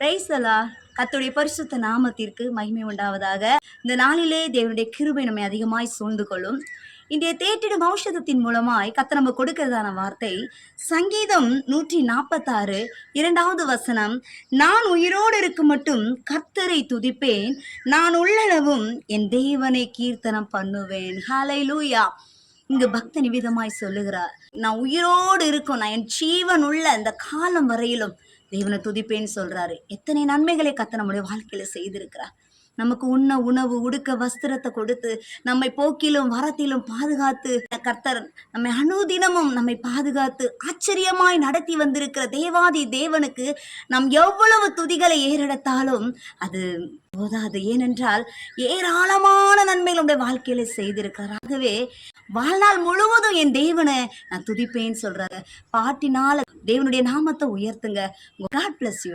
பிரைசலா கத்துடைய பரிசுத்த நாமத்திற்கு மகிமை உண்டாவதாக. இந்த நாளிலே தேவனுடைய கிருபை நம்மை அதிகமாய் சூழ்ந்து கொள்ளும். இன்றைய தேற்றிடும் ஔஷதத்தின் மூலமாய் கத்த நம்ம கொடுக்கிறதான வார்த்தை சங்கீதம் நூற்றி நாற்பத்தாறு இரண்டாவது வசனம் நான் உயிரோடு இருக்க மட்டும் கர்த்தரை துதிப்பேன். நான் உள்ளளவும் என் தேவனை கீர்த்தனம் பண்ணுவேன். ஹாலை லூயா இங்கு பக்த நிவிதமாய் சொல்லுகிறார் நான் உயிரோடு இருக்கும் நான் என் ஜீவன் உள்ள இந்த காலம் வரையிலும் தேவனை துதிப்பேன்னு சொல்றாரு. எத்தனை நன்மைகளை கத்த நம்முடைய வாழ்க்கையில செய்திருக்கிறார். நமக்கு உண்ண உணவு உடுக்க வஸ்திரத்தை கொடுத்து நம்மை போக்கிலும் வரத்திலும் பாதுகாத்து கர்த்தர் நம்மை அனுதினமும் நம்மை பாதுகாத்து ஆச்சரியமாய் நடத்தி வந்திருக்கிற தேவாதி தேவனுக்கு நாம் எவ்வளவு துதிகளை ஏறெடுத்தாலும் அது போதாது. ஏனென்றால் ஏராளமான நன்மைகள் உடைய வாழ்க்கையில செய்திருக்கிறார். ஆகவே வாழ்நாள் முழுவதும் என் தேவனை நான் துதிப்பேன்னு சொல்றாரு. பாட்டினால தேவனுடைய நாமத்தை உயர்த்துங்க. God bless you